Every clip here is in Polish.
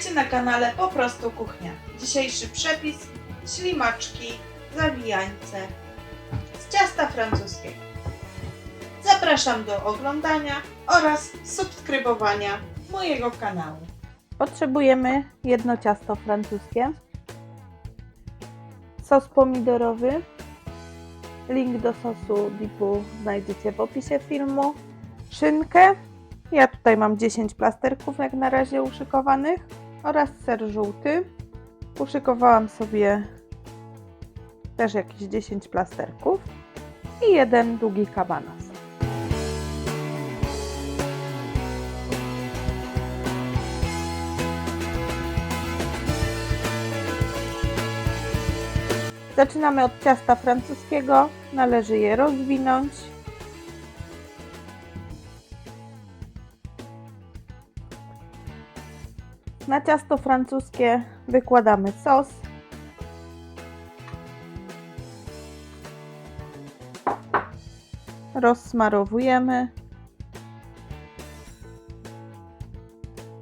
Witajcie na kanale Po prostu Kuchnia. Dzisiejszy przepis ślimaczki zawijańce z ciasta francuskiego. Zapraszam do oglądania oraz subskrybowania mojego kanału. Potrzebujemy jedno ciasto francuskie, sos pomidorowy, link do sosu dipu znajdziecie w opisie filmu, szynkę, ja tutaj mam 10 plasterków jak na razie uszykowanych oraz ser żółty. Uszykowałam sobie też jakieś 10 plasterków i jeden długi kabanos. Zaczynamy od ciasta francuskiego. Należy je rozwinąć. Na ciasto francuskie wykładamy sos. Rozsmarowujemy.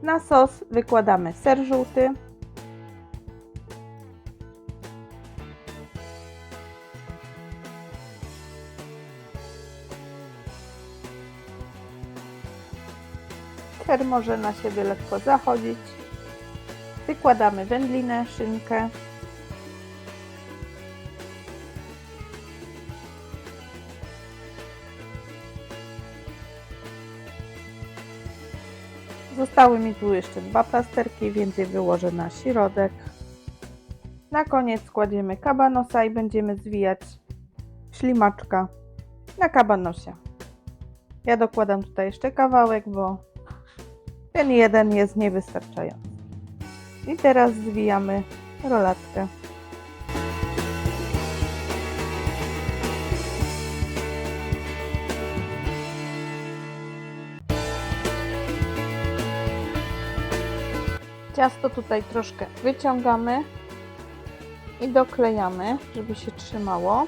Na sos wykładamy ser żółty. Ser może na siebie lekko zachodzić. Wykładamy wędlinę, szynkę. Zostały mi tu jeszcze dwa plasterki, więc je wyłożę na środek. Na koniec kładziemy kabanosa i będziemy zwijać ślimaczka na kabanosie. Ja dokładam tutaj jeszcze kawałek, bo ten jeden jest niewystarczający. I teraz zwijamy rolatkę. Ciasto tutaj troszkę wyciągamy i doklejamy, żeby się trzymało.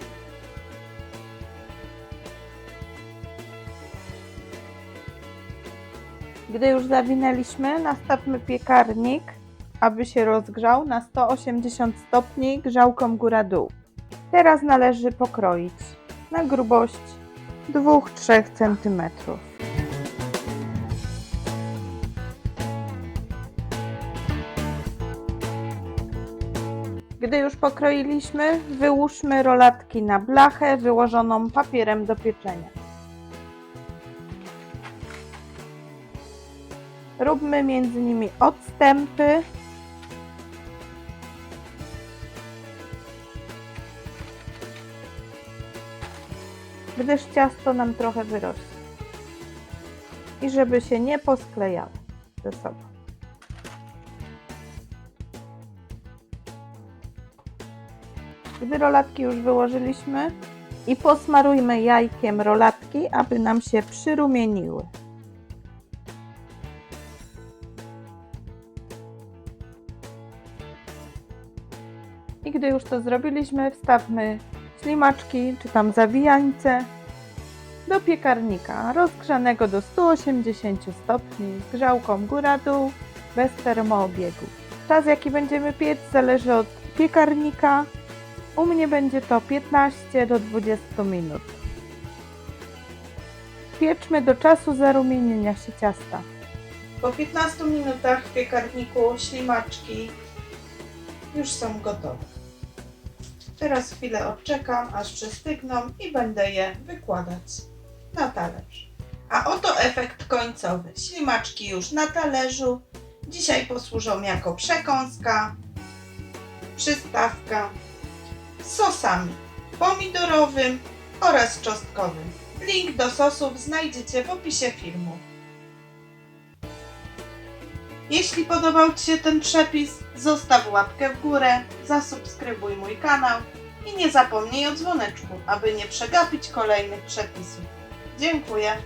Gdy już zawinęliśmy, nastawmy piekarnik, aby się rozgrzał na 180 stopni grzałką góra-dół. Teraz należy pokroić na grubość 2-3 cm. Gdy już pokroiliśmy, wyłóżmy rolatki na blachę wyłożoną papierem do pieczenia. Róbmy między nimi odstępy. Gdyż ciasto nam trochę wyrośnie. I żeby się nie posklejało ze sobą. Gdy rolatki już wyłożyliśmy i posmarujmy jajkiem rolatki, aby nam się przyrumieniły. I gdy już to zrobiliśmy, wstawmy ślimaczki czy tam zawijańce do piekarnika rozgrzanego do 180 stopni z grzałką góra-dół bez termoobiegu. Czas jaki będziemy piec zależy od piekarnika. U mnie będzie to 15 do 20 minut. Pieczmy do czasu zarumienienia się ciasta. Po 15 minutach w piekarniku ślimaczki już są gotowe. Teraz chwilę odczekam, aż przystygną i będę je wykładać na talerz. A oto efekt końcowy. Ślimaczki już na talerzu. Dzisiaj posłużą jako przekąska, przystawka z sosami pomidorowym oraz czosnkowym. Link do sosów znajdziecie w opisie filmu. Jeśli podobał Ci się ten przepis, zostaw łapkę w górę, zasubskrybuj mój kanał i nie zapomnij o dzwoneczku, aby nie przegapić kolejnych przepisów. Dziękuję.